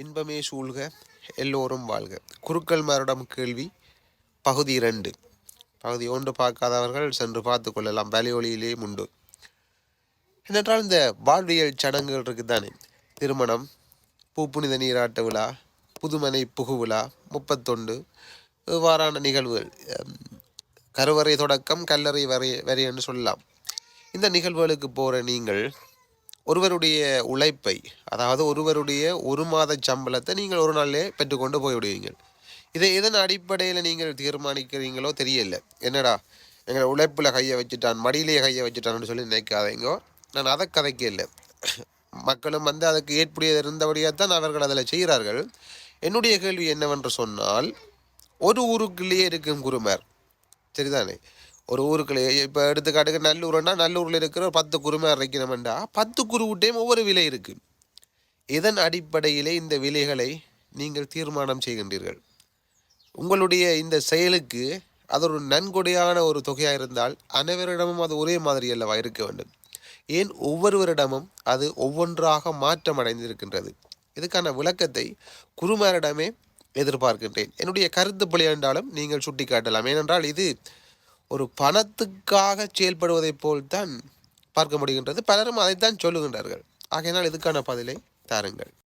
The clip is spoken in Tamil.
இன்பமே சூழ்க எல்லோரும் வாழ்க. குருக்கள் மாரிடம் கேள்வி பகுதி இரண்டு. பகுதி ஒன்று பார்க்காதவர்கள் சென்று பார்த்து கொள்ளலாம். வலியொலியிலே உண்டு என்னென்றால் இந்த வாழ்வியல் சடங்குகள் இருக்குதானே? திருமணம் பூப்புனித நீராட்ட விழா புதுமனை புகு விழா முப்பத்தொண்டு இவ்வாறான நிகழ்வுகள் கருவறை தொடக்கம் கல்லறை வரை வரை என்று சொல்லலாம். இந்த நிகழ்வுகளுக்கு போகிற நீங்கள் ஒருவருடைய உழைப்பை அதாவது ஒருவருடைய ஒரு மாத சம்பளத்தை நீங்கள் ஒரு நாளிலே பெற்றுக்கொண்டு போய்விடுவீங்கள் இதை எதன் அடிப்படையில் நீங்கள் தீர்மானிக்கிறீங்களோ தெரியல. என்னடா எங்களை உழைப்பில் கையை வச்சுட்டான் மடியிலேயே கையை வச்சுட்டான்னு சொல்லி நினைக்காதீங்கோ. நான் அதை கதைக்க இல்லை மக்களும் வந்து அதுக்கு ஏற்புடையது இருந்தபடியாக தான் அவர்கள் அதில் செய்கிறார்கள். என்னுடைய கேள்வி என்னவென்று சொன்னால் ஒரு ஊருக்குள்ளேயே இருக்கும் குருமார் சரிதானே? ஒரு ஊருக்குள்ளே. இப்போ எடுத்துக்காட்டுக்கு நல்லூர்னா நல்லூரில் இருக்கிற ஒரு பத்து குருமை இறைக்கணுமெண்டா பத்து குருவிட்டையும் ஒவ்வொரு விலை இருக்குது இதன் அடிப்படையிலே இந்த விலைகளை நீங்கள் தீர்மானம் செய்கின்றீர்கள்? உங்களுடைய இந்த செயலுக்கு அது ஒரு நன்கொடையான ஒரு தொகையாக இருந்தால் அனைவரிடமும் அது ஒரே மாதிரி அல்லவா இருக்க வேண்டும்? ஏன் ஒவ்வொருவரிடமும் அது ஒவ்வொன்றாக மாற்றம் அடைந்திருக்கின்றது? இதுக்கான விளக்கத்தை குருமாரிடமே எதிர்பார்க்கின்றேன். என்னுடைய கருத்து பிழை என்றாலும் நீங்கள் சுட்டிக்காட்டலாம். ஏனென்றால் இது ஒரு பணத்துக்காக செயல்படுவதைப் போல்தான் பார்க்க முடிகின்றது. பலரும் அதைத்தான் சொல்லுகின்றார்கள். ஆகையினால் இதுக்கான பதிலை தாருங்கள்.